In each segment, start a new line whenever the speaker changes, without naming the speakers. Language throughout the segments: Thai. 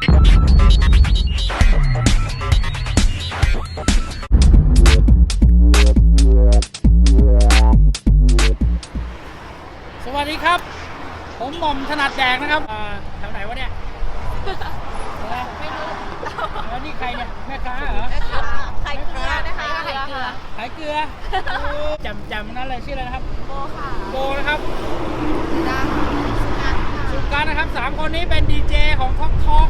สวัสดีครับ ผมหม่อมถนัดแดกนะครับอ่าแถวไหนวะเนี่ยไม่รู้แล้วนี่ใครเนี่ย แม่ค้าเหรอ
ไข่เกลือนะคะไข่เกลือ
ขายเกลือโอ้จำจำนั่นเลยชื่ออะไรนะครับ
โบค่ะ
โบนะครับ
ดังสุนัขค่ะ
สุการนะครับสามคนนี้เป็นดีเจของท็อกทอก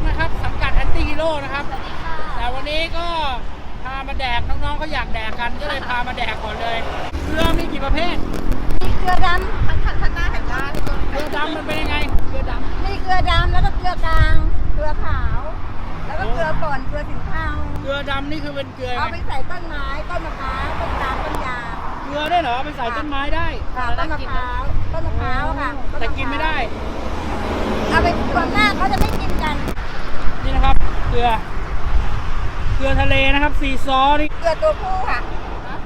นะครับสังกั ก็พามาแดกน้องๆเขาอยากแดกกันก็เลยพามาแดกก่อนเลยเกลือมีกี่ประเภท
มีเกลือดำทันทันทันหน้าเห็นหน้า
เกลือดำมันเป็นยังไงเกลือดำ
มีเกลือดำแล้วก็เกลือกลาง เกลือขาว แล้วก็เกลือป่นเกลือสินเทา
เกลือดำนี่คือเป็นเกลือ
เอา
ยัง
ไป
ไง
ใส่ต้นไม้ต้นมะพร้าวต้นตาลต้นยาง
เกลือได้เหรอเอาไปใส่ต้นไม้ได้
ค่ะต้นมะพร้าวต้นมะพร้าวค่ะ
แต่กินไม่ได้
เอาไปส่วนมากเขาจะไม่กินกัน
นี่นะครับ เกลือเกลือทะเลนะครับซีซอสนี่
เกลือตัวผู้ค่ะ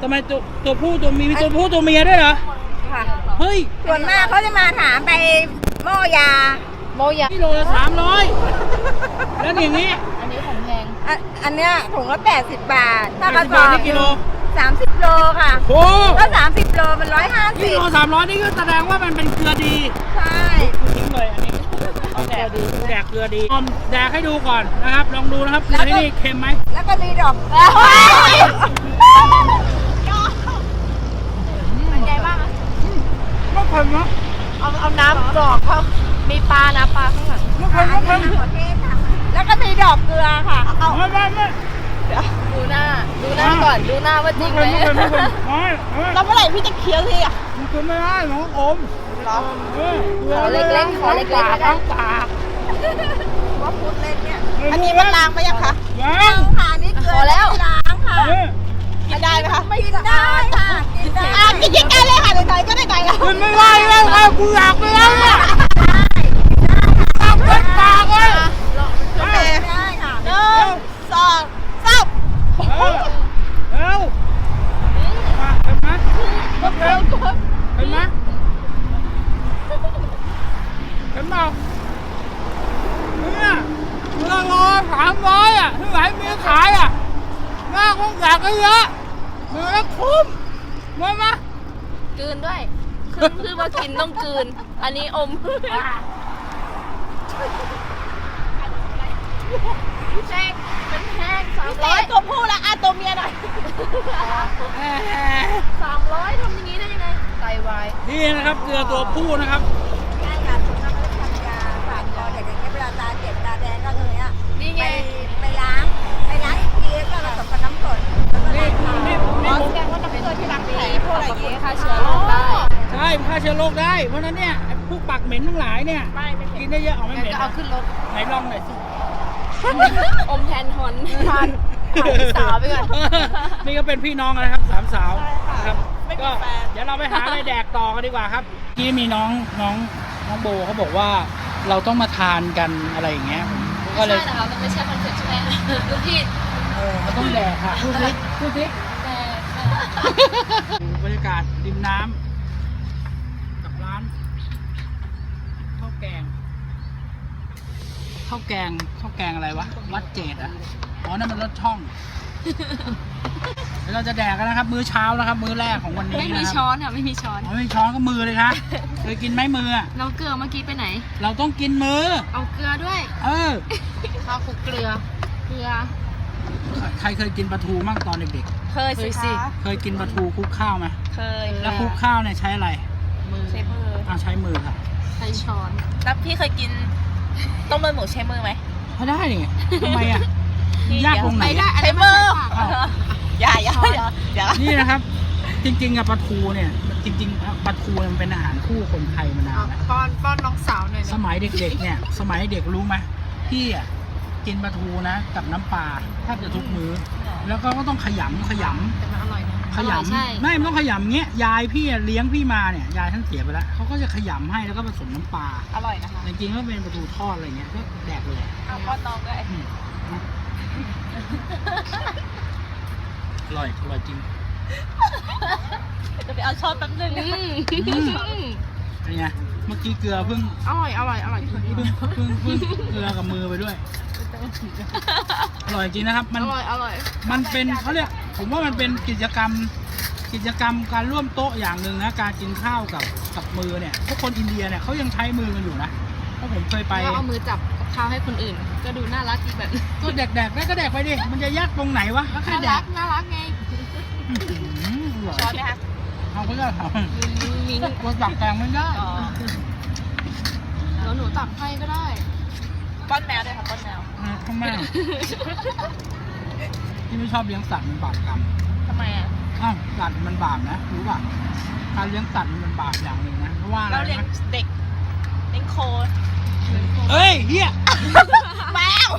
ทำไมตัวตัวผู้ตัวเมียมีตัวผู้ตัวเมียด้วยเหรอ
ค่ะ
เฮ้ย
ส่วนมากเขาจะมาถามไปหม้อยา
โมยะ
กิโลละสามร้อยแล้วอย่างนี้
อันนี้ของแพง
อันอันเนี้ยถุงละ80 บาท ถ้ากระส
80
อบ
นี่กิโล
30โลค่ะ
โอ้
ถ้า30โลมัน
กิโล
150
สามร้อยนี่ก็แสดงว่ามันเป็นเกลือดี
ใช่
ทิ้งเลยอันนี้เอา แดกแดกเกลือดีลองแดกให้ดูก่อนนะครับ ลองดูนะครับเกลือที่นี่เค็มไหม
แล้วก็มีดอก
เป็นไงบ้างอะ
ไม่เค็มนะ
เอาเอาน้ำกรอกเขามีปลานะปลาข้างหลัง
ไม่เค็มไม่เค็ม
หัวเทศค่ะแล้วก็มีดอกเกลือค่ะเอา
ไม่ไม่ไม่
ดูหน้า ดูหน้าก่อนดูหน้าว่าจริงไหม
ไม่เค็มไม่เค็มไม่ไม่
แล้วเมื่อไหร่พี่จะเคี้ยวทีอะ
มันกินไม่ได้หนูอม
หรอ
เออ
ขอเล็กๆขอเล็กๆก็ได้
ทั้งปาก
ว่าพูดเล่นเนี่ย
ไม่รู้
อันนี้มันล้างไหมยังคะ
ยัง
ล้างค่ะนี่เกลื
พอแล้ว
ไม่ล้างค่ะ
เออ
กินได้ไหมคะไม่กินได้ค่ะกินได้อะกินกินกันเลยค่ะไหนๆก็ไหนๆแล้ว
กินไม่ได้แล้วไงกูอยากไปแล้วเนี่ยตับเป็นปากเลย
โอเคได้ค่ะหนึ่งสองสาม
เออเร็วมาเห็นไหมก็เร็วเห็นไหมเห็นเปล่าเนี่ยเมื่อรอสามร้ อยอะที่ไหนมีขายอะหน้าคงอยากก็เยอะเนื้อคุ้มมามา
กลืนด้วย คือคือมากินต้องกลืน อันนี้อมแห้งเป็นแห้งสามร้อย
ตัวผู้ละอะตัวเมียหน่อย
แหม่
สามร้อยทำอย่างนี้ได้ยังไงไตวาย
นี่นะครับเกลือตัวผู้นะครับ โรคได้ เพราะฉะนั้นเนี่ยไอ้พวกปากเหม็นทั้งหลายเนี่ย
ไม่ไม่
กินได้เยอะเอาไม่
งั้น
เหม็น
ก็เอาขึ้นรถ
ไหนลองหน่อยสิ
อมแทนฮอนทานถ่ายสาวไปก่อน
นี่ก็เป็นพี่น้องกันนะครับสามสาว
ใช่ค่ะ
นะครับ
ไม่มี
ก็
แฟน
เดี๋ยวเราไปหาอะไรแดกต่อกันดีกว่าครับที่มีน้องน้องน้องโบเขาบอกว่าเราต้องมาทานกันอะไรอย่างเงี้ยผมก็เลย
ใช่นะคะมันไม่ใช่คอนเซ็ปต์ใช่ไหมดูผิด
เออเราต้องแดกค่ะพูดสิพูดสิ
แต่
ดูบรรยากาศริมน้ำกับร้านข้าวแกง ข้าวแกงข้าวแกงอะไรวะวัดเจดอะอ๋อนั่นมันรถช่องเดี๋ยวเราจะแดกกันนะครับ มื้อเช้านะครับ มื้อแรกของวันนี้
ไม่
นะ
มี
ครับ
ช้อนค่ะไม่มีช้อน
อ๋อไม่มีช้อนก็มือเลยครับเคยกินไหมมืออะ
เราเกลือเมื่อกี้ไปไหน
เราต้องกินมือ
เอาเกลือด้วย
เออ
ข้าวคลุกเกลือ เกลือ
ใครเคยกินปลาทูมั่งตอนเด็ก
เคยสิ
เคยสิ
คะ
ๆ เคยกินปลาทูคลุกข้าวไหม
เคย
แล้วคลุกข้าวเนี่ยใช้อะไร
มือ
ใช้มือ
อ่าใช้มือครับ
ใช้ช้อน
แล้วพี่เคยกิน ต้มเลือดหมูใช้มือไหม
เพราะได้นี่ทำไมอะ ยากตรงไหน
ไม่ได้
อะ
อันนั้นมันใช้ปาก
อ้าว
อย่าอย่าอย่าอย่า
นี่นะครับ จริงๆอะปลาทูเนี่ย จริงๆปลาทูมันเป็นอาหารคู่คนไทยมานานแล้ว
ป้อนป้อนน้องสาวหน่อย
สมัยเด็กๆ เนี่ย สมัยเด็กรู้ไหมพี่อะกินปลาทูนะ กับน้ำปลาแทบจะทุกมื้อ แล้วก็ต้องขยำขยำ
แต่มันอร่อยนะ
ขย
ใช่ำ
ไม่มันต้องขยำเงี้ยยายพี่อะเลี้ยงพี่มาเนี่ยยายท่านเสียไปแล้วเขาก็จะขยำให้แล้วก็ผสมน้ำปลา
อร่อยนะคะ
จริงๆก็เป็นปลาทูทอดอะไรเงี้ยก็แดกเลย
เอาป้อนน้องด้วย
อืมอร่อยอร่อยจริง
จะไปเอาช้อนแป๊บนึง
อืม
อืมเป็นไง เมื่อกี้เกลือเพิ่ง
อร่อย อร่อย อร่อย
เพิ่งเพิ่งเพิ่งเกลือกับมือไปด้วย อร่อยจริงนะครับ มัน
อร่อย อร่อย
มันเป็นเขาเรียกผมว่ามันเป็นกิจกรรม กิจกรรมการร่วมโต๊ะอย่างหนึ่งนะ การกินข้าวกับกับมือเนี่ยพวกคนอินเดียเนี่ยเขายังใช้มือกันอยู่นะเพราะผมเคยไป
แล้วเอามือจับกับข้าวให้คนอื่น ก็ดูน่ารักอีกแบบ
ก็แดกแดกๆได้ก็แดกไปดิ มันจะยากตรงไหนวะก็แค่
น่า
แด
รั
ก
กน่ารักไง
อื้อหืออร่อย
ช้อนไหมคะ
เอาก็ได้ท
มิงมิงำ
คนตักแตงไม่ได้
อ๋อ
แล้วหนูตักให้ก็ได้
ป้อนแมวด้วยค่ะป้อนแมว
ทำไมที่ไม่ชอบเลี้ยงสัตว์มันบาปกรรม
ทำไมอะ
อ้าวสัตว์มันบาปนะรู้ป่ะการเลี้ยงสัตว์มันบาปอย่างหนึ่งนะเพราะว่า
เราเลี้ยงเด็กเลี้ยงโค
เอ้ยเฮีย
แมว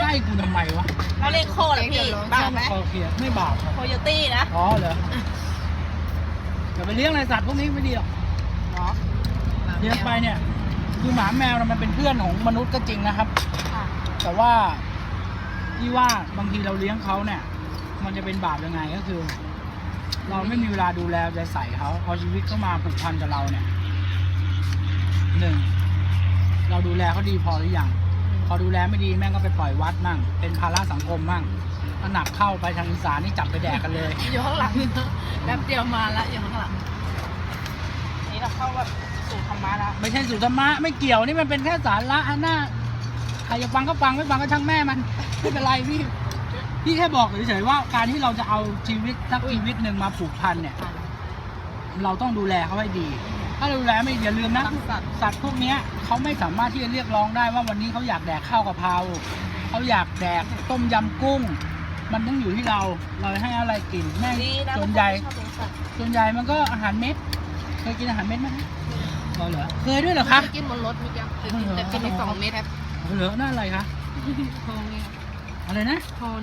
ใกล้กูทำไมวะ
เราเลี้ยงโคเหรอพี่บาปไหม
โอเคไม่บาปครับ
โคโยตี้นะ
อ๋อเหรอ ไปเลี้ยงอะไรสัตว์พวกนี้ไม่ดีหรอก
เนาะ
เลี้ยงไปเนี่ย คือหมาแมวน่ะมันเป็นเพื่อนของมนุษย์ก็จริงนะครับ
ค่ะ
แต่ว่าที่ว่าบางทีเราเลี้ยงเขาเนี่ย มันจะเป็นบาปยังไงก็คือ เราไม่มีเวลาดูแลใจใส่เขาเอาชีวิตเข้ามาผูกพันกับเราเนี่ยหนึ่งเราดูแลเขาดีพอหรือยังพอดูแลไม่ดีแม่งก็ไปปล่อยวัดมั่งเป็นภาระสังคมมั่ง ถ้าหนักเข้าไปทางอีสานนี่จับไปแดกกันเลย
อยู่ข้างหลังแป๊บเดียวมาละอยู่ข้างหลัง
นี่เราเข้าแบบสู่ธรรมะแล้ว
ไม่ใช่สุธรรมะไม่เกี่ยวนี่มันเป็นแค่สาระอันน่าใครจะฟังก็ฟังไม่ฟังก็ช่างแม่มันไม่เป็นไรพี่พี่แค่บอกเฉยๆว่าการที่เราจะเอาชีวิตสักชีวิตหนึ่งมาผูกพันเนี่ย เราต้องดูแลเขาให้ดี ถ้าเราดูแลไม่ดีอย่าลืมนะ
รักสัตว์
สัตว์พวกเนี้ยเขาไม่สามารถที่จะเรียกร้องได้ว่าวันนี้เขาอยากแดกข้าวกะเพราเขาอยากแดกต้มยำกุ้ง มันต้องอยู่ที่เรา เราให้อะไรกินแม่ง
ดีนะ
ส่วนใหญ่
ชอบเลี้ยงสัตว์
ส่วนใหญ่มันก็อาหารเม็ด เคยกินอาหารเม็ดไหมเราเหรอ เคยด้วยเหรอคะ
กินบนรถเมื่อกี้แต่กินไปสองเม็ดครับ
เหรอนั่นอะไรคะ
ฮอนไง
อะไรนะ
ฮอน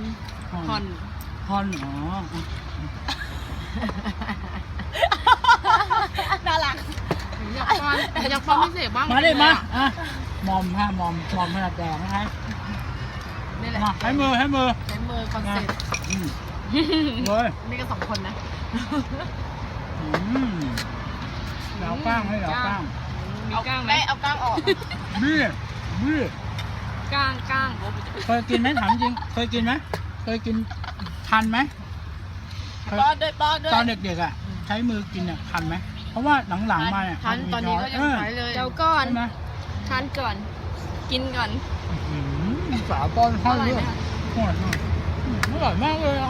ฮอน
ฮอนอ๋อ
น่ารัก
อยากฟังอยากฟังพิเศษบ้าง
มาเลยมาอะมอมฮะมอมมอมขนาดแดงนะฮะ
นี่แหละ
มาให้มือให้มือ
ใช้มือคอนเซ็ปต์
อืมเลย
นี่ก็สองคนนะ
อืมเหลาก้างให้เหลาก้าง
มี
เอา
ก้างไหม
แม่เอาก้างออก
บี้บี้
ก้างก้าง
เคยกินไหมถามจริง เคยกินไหมเคยกินทันไหมเคย
ป้อนด้วยป้อนด้วย
ตอนเด็กๆอะ ใช้มือกินอะทันไหมเพราะว่าหลังๆมาเนี่ย
ทันตอนนี้ก็ยังใช้เลยเดี๋ยวก่อน
ใช่ไหม
ทานก่อน กินก่อน
อื้อหือสาวป้อนข้าว
อร่อย
เย
ไ